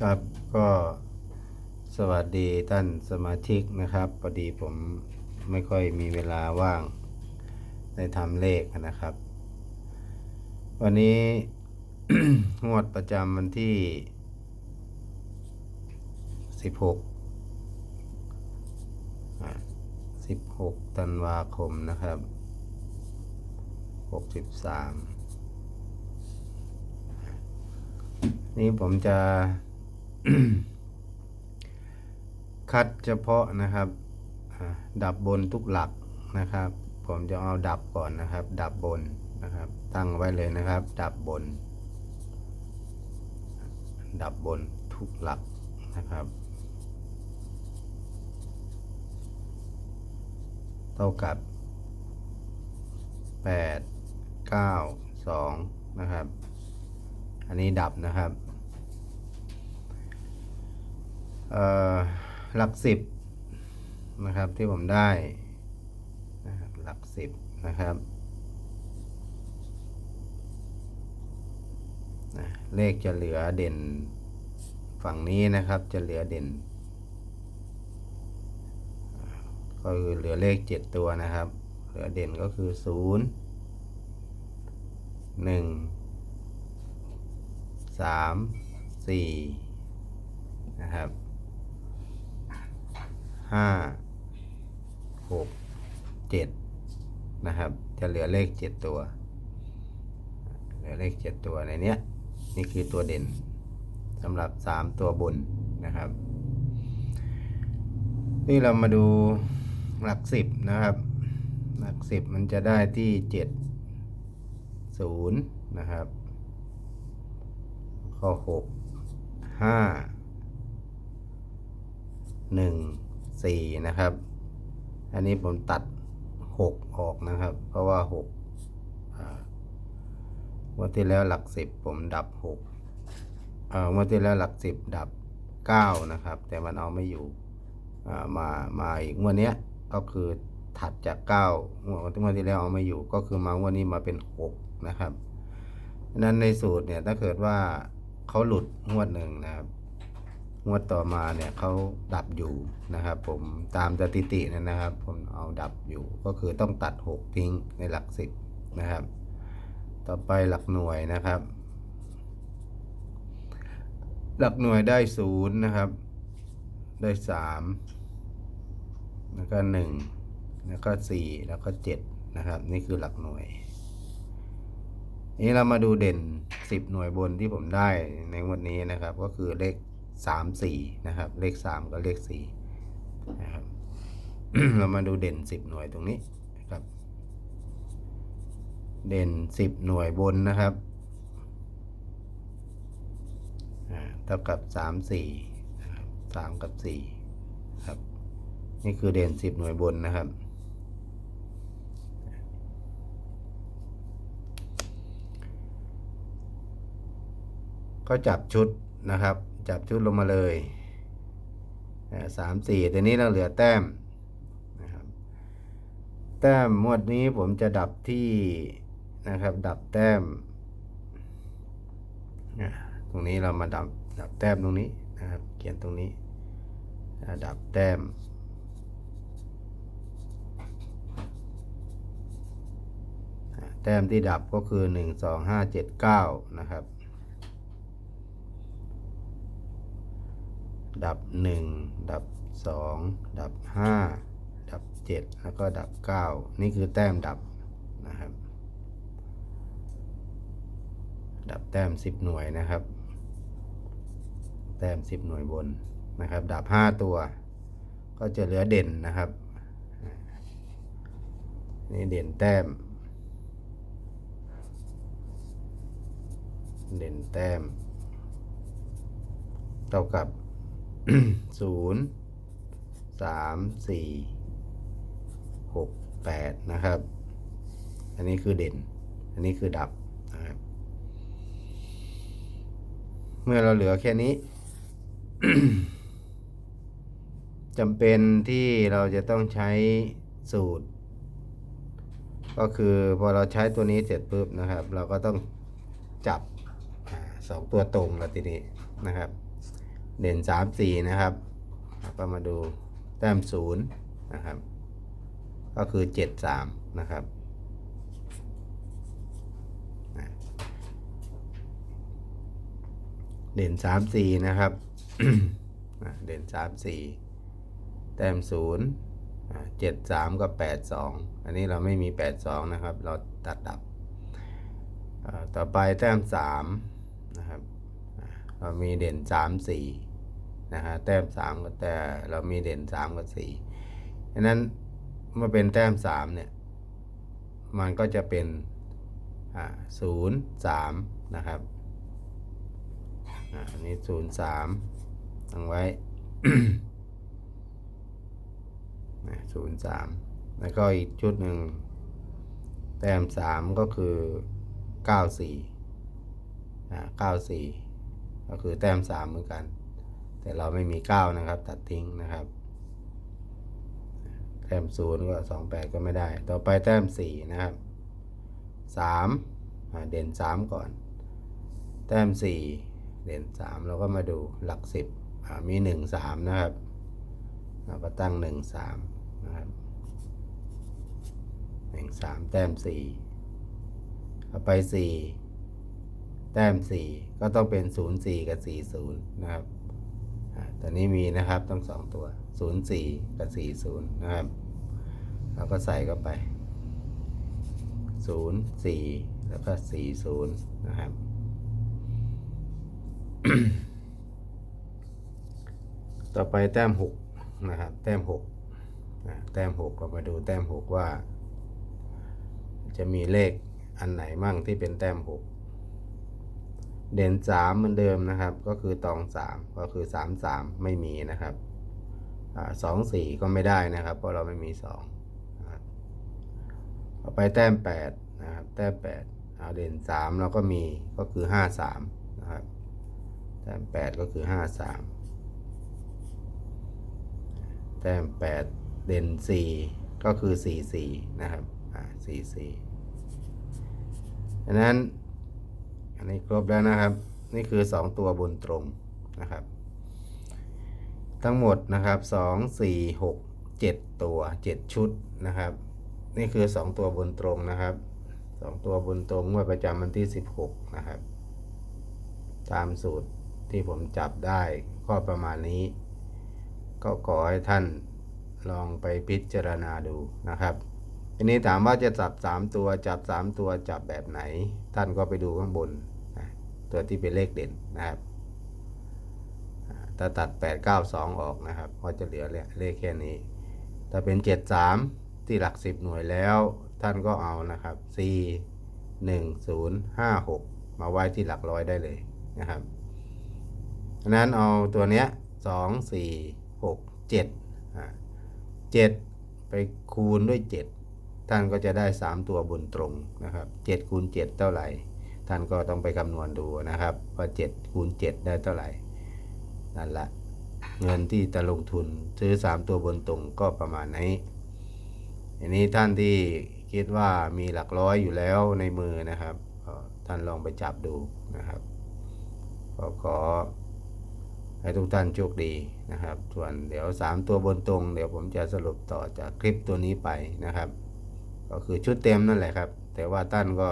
ครับก็สวัสดีท่านสมาชิกนะครับพอดีผมไม่ค่อยมีเวลาว่าง ได้ทำเลขนะครับ วันนี้ งวดประจำวันที่ 16 16ธันวาคมนะครับ 63 นี่ผมจะ คัดเฉพาะนะครับ ดับบนทุกหลักนะครับ ผมจะเอาดับก่อนนะครับ ดับบนนะครับ ตั้งไว้เลยนะครับ ดับบน ดับบนทุกหลักนะครับ เท่ากับ 8 9 2 นะครับ อันนี้ดับนะครับหลักสิบนะครับที่ผมได้นะหลักสิบนะครับนะเลขจะเหลือเด่นฝั่งนี้นะครับจะเหลือเด่น ก็คือเหลือเลขเจ็ดตัวนะครับ เหลือเด่นก็คือศูนย์หนึ่ง สามสี่นะครับห้าหกเจ็ดนะครับ จะเหลือเลขเจ็ดตัว เหลือเลขเจ็ดตัวในเนี้ยนี่คือตัวเด่นสำหรับสามตัวบนนะครับ นี่เรามาดูหลักสิบนะครับ หลักสิบมันจะได้ที่เจ็ดศูนย์นะครับ ข้อหกห้าหนึ่งสี่นะครับ อันนี้ผมตัดหกออกนะครับ เพราะว่าหกวันที่แล้วหลักสิบผมดับหกวันที่แล้วหลักสิบดับเก้านะครับ แต่มันเอาไม่อยู่มามาอีกวันนี้ก็คือถัดจากเก้างวดงวดที่แล้วเอาไม่อยู่ ก็คือมาวันนี้มาเป็นหกนะครับนั้นในสูตรเนี่ยถ้าเกิดว่า เขาหลุดงวดหนึ่งนะครับ งวดต่อมาเนี่ยเขาดับอยู่นะครับ ผมตามสถิตินยนะครับ ผมเอาดับอยู่ก็คือต้องตัดหกทิ้งในหลักสิบนะครับ ต่อไปหลักหน่วยนะครับ หลักหน่วยได้ศูนย์นะครับ ได้สามแล้วก็หนึ่งแล้วก็สี่แล้วก็เจ็ดนะครับ นี่คือหลักหน่วย นี้เรามาดูเด่น 10 หน่วยบนที่ผมได้ในวันนี้นะครับ ก็คือเลข 3 4 นะครับ เลข 3 กับเลข4นะครับเรามาดูเด่น 10 หน่วยตรงนี้นะครับ เด่น 10 หน่วยบนนะครับเท่ากับ 3 4 นะครับ3กับ4ครับ นี่คือเด่น 10 หน่วยบนนะครับ ก็จับชุดนะครับ จับชุดลงมาเลยสามสี่แต่นี้เราเหลือแต้มนะครับ แต้มหมวดนี้ผมจะดับที่นะครับ ดับแต้มอะตรงนี้เรามาดับดับแต้มตรงนี้นะครับ เขียนตรงนี้ ดับแต้มแต้มที่ดับก็คือหนึ่งสองห้าเจ็ดเก้านะครับ ดับหนึ่งดับสองดับห้าดับเจ็ดแล้วก็ดับเก้านี่คือแต้มดับนะครับ ดับแต้มสิบหน่วยนะครับ แต้มสิบหน่วยบนนะครับ ดับห้าตัว ก็จะเหลือเด่นนะครับ นี่เด่นแต้ม เด่นแต้ม เท่ากับ ศูนย์สามสี่หกแปดนะครับ อันนี้คือเด่น อันนี้คือดับนะครับ เมื่อเราเหลือแค่นี้จำเป็นที่เราจะต้องใช้สูตร ก็คือพอเราใช้ตัวนี้เสร็จปุ๊บนะครับ เราก็ต้องจับสองตัวตรงแล้วทีนี้นะครับ เด่นสามสี่นะครับก็มาดูแต้มศูนย์นะครับ ก็คือเจ็ดสามนะครับเด่นสามสี่นะครับเด่นสามสี่แต้มศูนย์เจ็ดสามกับแปดสองอันนี้เราไม่มีแปดสองนะครับ เราตัดดับ ต่อไปแต้มสามนะครับ เรามีเด่นสามสี่นะฮะแต้มสามก็แต่เรามีเด่นสามกับสี่ดังนั้นเมื่อเป็นแต้มสามเนี่ยมันก็จะเป็นศูนย์สามนะครับอ่าอันนี้ศูนย์สามตั้งไว้ศูนย์สามแล้วก็อีกชุดหนึ่งแต้มสามก็คือเก้าสี่เก้าสี่ ก็คือแต้มสามเหมือนกัน แต่เราไม่มีเก้านะครับ ตัดทิ้งนะครับ แต้มศูนย์ก็สองแปดก็ไม่ได้ ต่อไปแต้มสี่นะครับสามเด่นสามก่อน แต้มสี่เด่นสามเราก็มาดูหลักสิบมีหนึ่งสามนะครับเราก็ตั้งหนึ่งสามนะครับหนึ่งสามแต้มสี่เอาไปสี่ แต้มสี่ก็ต้องเป็นศูนย์สี่กับสี่ศูนย์นะครับตอนนี้มีนะครับต้องสองตัวศูนย์สี่กับสี่ศูนย์นะครับ เราก็ใส่เข้าไปศูนย์สี่แล้วก็สี่ศูนย์นะครับ ต่อไปแต้มหกนะครับ แต้มหกแต้มหกเรามาดูแต้มหกว่า จะมีเลขอันไหนมั่งที่เป็นแต้มหก เด่นสามเหมือนเดิมนะครับ ก็คือตองสามก็คือสามสามไม่มีนะครับสองสี่ก็ไม่ได้นะครับ เพราะเราไม่มีสองต่อไปแต้มแปดนะครับ แต้มแปดเอาเด่นสามเราก็มีก็คือห้าสามนะครับแต้มแปดก็คือห้าสามแต้มแปดเด่นสี่ก็คือสี่สี่นะครับอ่าสี่สี่ดังนั้น อันนี้ครบแล้วนะครับ นี่คือสองตัวบนตรงนะครับ ทั้งหมดนะครับสองสี่หกเจ็ดตัวเจ็ดชุดนะครับ นี่คือสองตัวบนตรงนะครับสองตัวบนตรงงวดประจำวันที่สิบหกนะครับ ตามสูตรที่ผมจับได้ก็ประมาณนี้ ก็ขอให้ท่านลองไปพิจารณาดูนะครับทีนี้ถามว่าจะจับ 3 ตัวจับ 3 ตัวจับแบบไหน ท่านก็ไปดูข้างบน ตัวที่เป็นเลขเด่นนะครับถ้าตัด 8 9 2 ออกนะครับ ก็จะเหลือเลขแค่นี้ ถ้าเป็น 7 3 ที่หลัก 10 หน่วยแล้วท่านก็เอานะครับ4 1 0 5 6 มาไว้ที่หลักร้อยได้เลยนะครับฉะนั้นเอาตัวเนี้ยสองสี่หกเจ็ดเจ็ดไปคูณด้วยเจ็ดท่านก็จะได้สามตัวบนตรงนะครับเจ็ดคูณเจ็ดเท่าไหร่ ท่านก็ต้องไปคำนวณดูนะครับว่าเจ็ดคูณเจ็ดได้เท่าไหร่นั่นแหละเงินที่จะลงทุนซื้อสามตัวบนตรงก็ประมาณนี้อันนี้ท่านที่คิดว่ามีหลักร้อยอยู่แล้วในมือนะครับท่านลองไปจับดูนะครับก็ขอให้ทุกท่านโชคดีนะครับ ส่วนเดี๋ยว 3 ตัวบนตรง เดี๋ยวผมจะสรุปต่อจากคลิปตัวนี้ไปนะครับ ก็คือชุดเต็มนั่นแหละครับ แต่ว่าท่านก็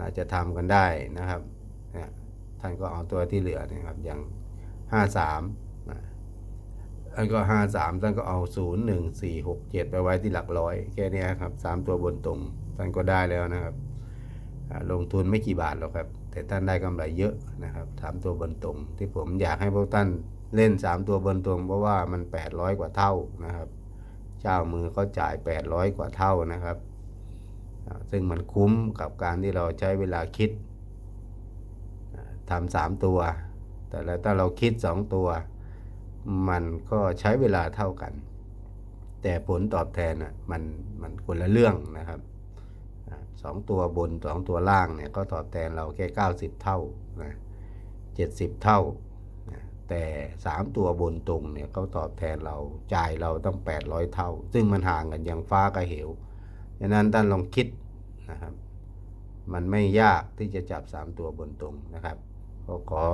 น่าจะทำกันได้นะครับเนี่ยท่านก็เอาตัวที่เหลือนะครับอย่าง 53นะท่านก็ 53ท่านก็เอา 0 1 4 6 7 ไปไว้ที่หลักร้อยแค่นี้ครับ 3 ตัวบนตรงท่านก็ได้แล้วนะครับ ลงทุนไม่กี่บาทหรอกครับ แต่ท่านได้กำไรเยอะนะครับสามตัวบนตรง ที่ผมอยากให้พวกท่านเล่นสามตัวบนตรง เพราะว่ามันแปดร้อยกว่าเท่านะครับ เจ้ามือเขาจ่ายแปดร้อยกว่าเท่านะครับ ซึ่งมันคุ้มกับการที่เราใช้เวลาคิดทำสามตัว แต่แล้วถ้าเราคิดสองตัว มันก็ใช้เวลาเท่ากัน แต่ผลตอบแทนอะมันมันคนละเรื่องนะครับสองตัวบนสองตัวล่างเนี่ยก็ตอบแทนเราแค่เก้าสิบเท่านะเจ็ดสิบเท่า แต่สามตัวบนตรงเนี่ยเขาตอบแทนเราจ่ายเราต้องแปดร้อยเท่า ซึ่งมันห่างกันอย่างฟ้ากับเหว ดังนั้นท่านลองคิดนะครับ มันไม่ยากที่จะจับสามตัวบนตรงนะครับ ก็ขอ